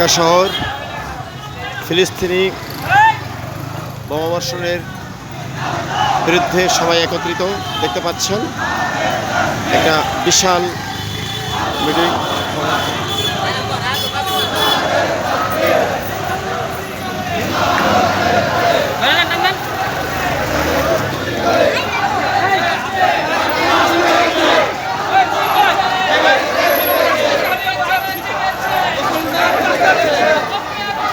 ঢাকা শহর ফিলিস্তিনি বোমাবর্ষণের বিরুদ্ধে সবাই একত্রিত দেখতে পাচ্ছেন। একটা বিশাল মিটিং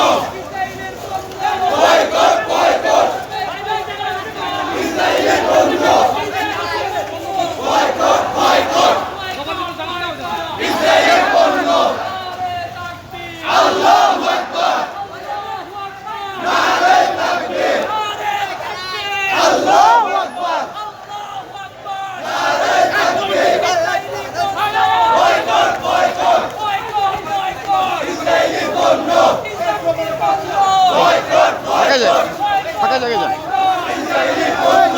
Go! আকবার